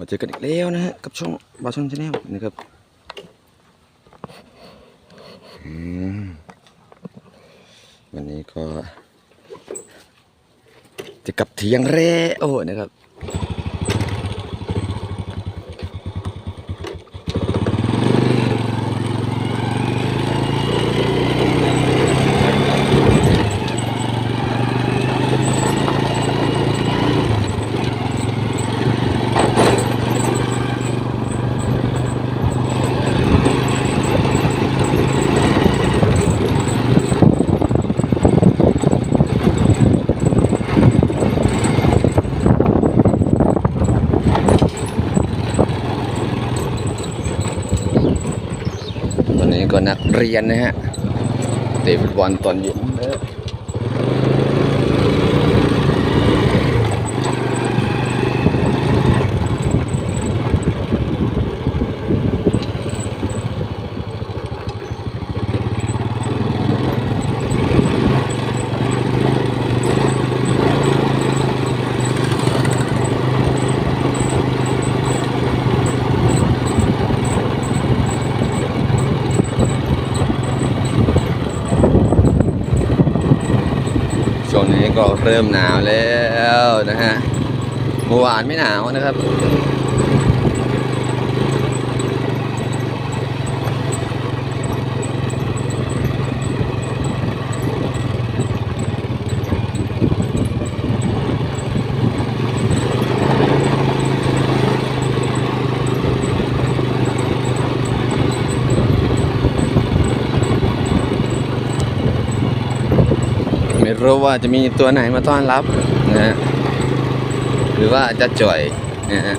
มาเจอกันอีกแล้วนะฮะกับช่องบาช่องชาแนลนะครับวันนี้ก็ จะกลับเที่ยงแล้วนะครับ ตอ นักเรียนนะฮะเตะฟุตบอลตอนเย็น นี้ก็เริ่มหนาวแล้วนะฮะเมื่อวานไม่หนาวนะครับ รู้ว่าจะมีตัวไหนมาต้อนรับนะฮะหรือว่าจะจ่อยนะฮะ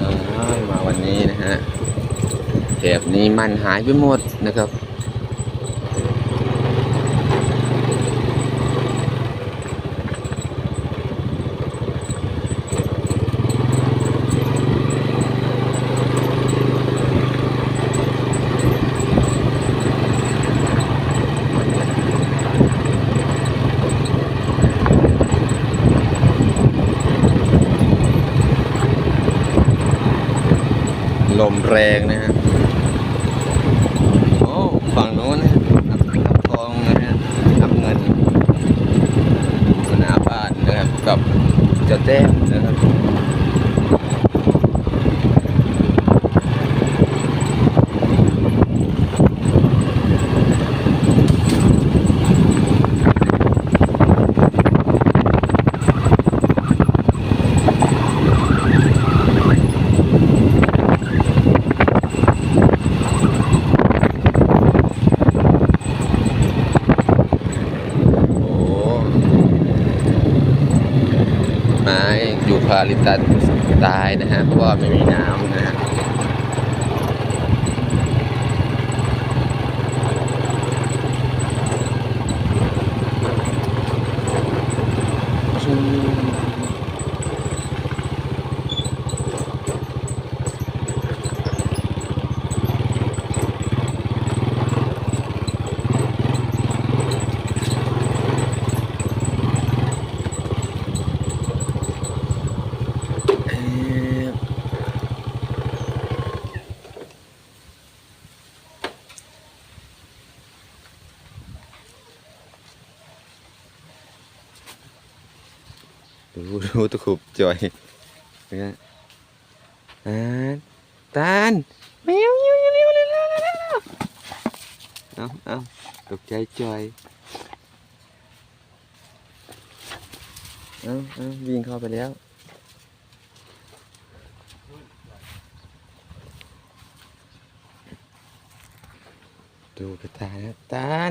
อ้าวมาวันนี้นะฮะ แถบนี้มันหายไปหมดนะครับ ลมแรงนะฮะ ฝั่งโน้นนะนับนับทองนะฮะนับเงินสนาบ้านนะครับกับเจ้าแต้มนะครับ โอ้ไม้ ยูคาลิปตัดตายนะฮะเพราะว่าไม่มีน้ำนะฮะ เอ่อ ดูดูตะขุบจ่อยนะฮะตานตานแมวเร็วเร็วเร็วเร็วเร็วเร็วเร็วเอาเอาตกใจจ่อยเอาเอาวิ่งเข้าไปแล้วดูกระตายนะตาล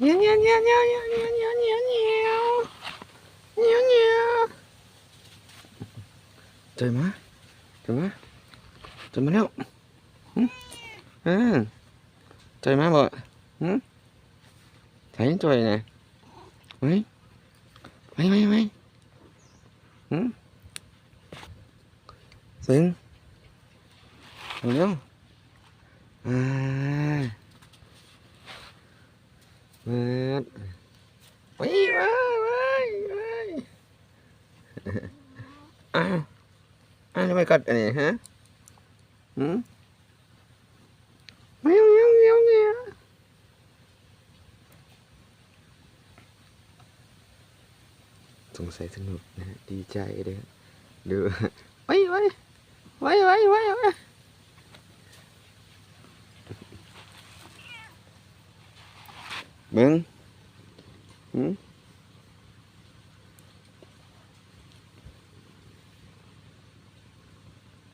เงี้ยวเงี้ยวเงี้ยวเงี้ยวเงี้ยวเงี้ยวเงี้ย nhiều nhiều trời má. Trời má. Trời má đâu à. Ừ. Ừ. trời má vợ ừ. thấy trời này, mấy mấy mấy mấy xứng thấy không à. Mệt. Quỷ quá อ้าวอ้าวทำไมกัดอันนี้ฮะหืมเมียวเมียวเมียวเมียวสงสัยสนุกนะฮะดีใจเลยดูไปไปไปไปไปไปมึงหืม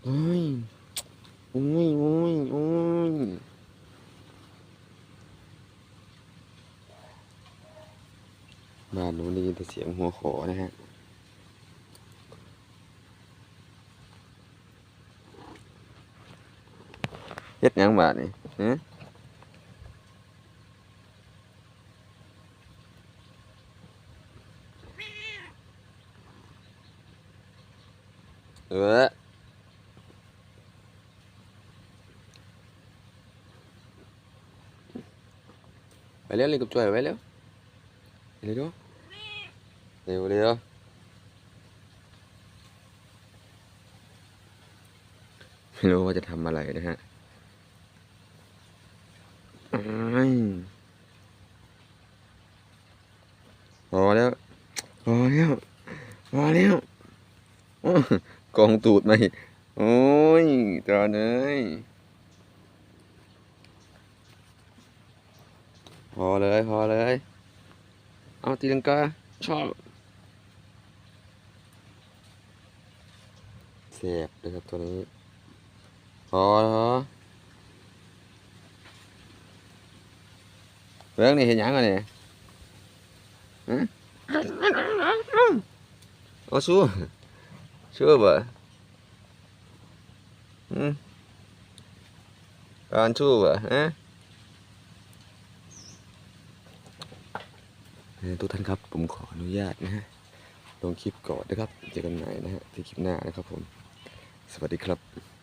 โอ้ยโอ้ยโอ้ยโอ้ย บ้านนู้นได้ยินแต่เสียงหัวขอนะฮะเฮ็ดยังบาดนี่ฮะเออไปเร็วเล่นกับจ่อยไปเร็ว เร็วเร็วเร็วไม่รู้ว่าจะทำอะไรนะฮะอ้ายพอแล้วพอแล้วพอแล้วโอ้กองตูดมาอีกโอ้ยตอนเอ้ยพอเลย พอเลย เอาตีลังกาชอบเสียบเลยครับตัวนี้พอเหรอเรื่องนี้เห็นยังไงเนี่ยฮะเอาสู้ Sure ba? Hmm? การชู้บ่ฮะเอ่อ ทุกท่านครับผมขออนุญาตนะฮะลงคลิปก่อนนะครับเจอกันใหม่นะฮะที่คลิปหน้านะครับผม สวัสดีครับ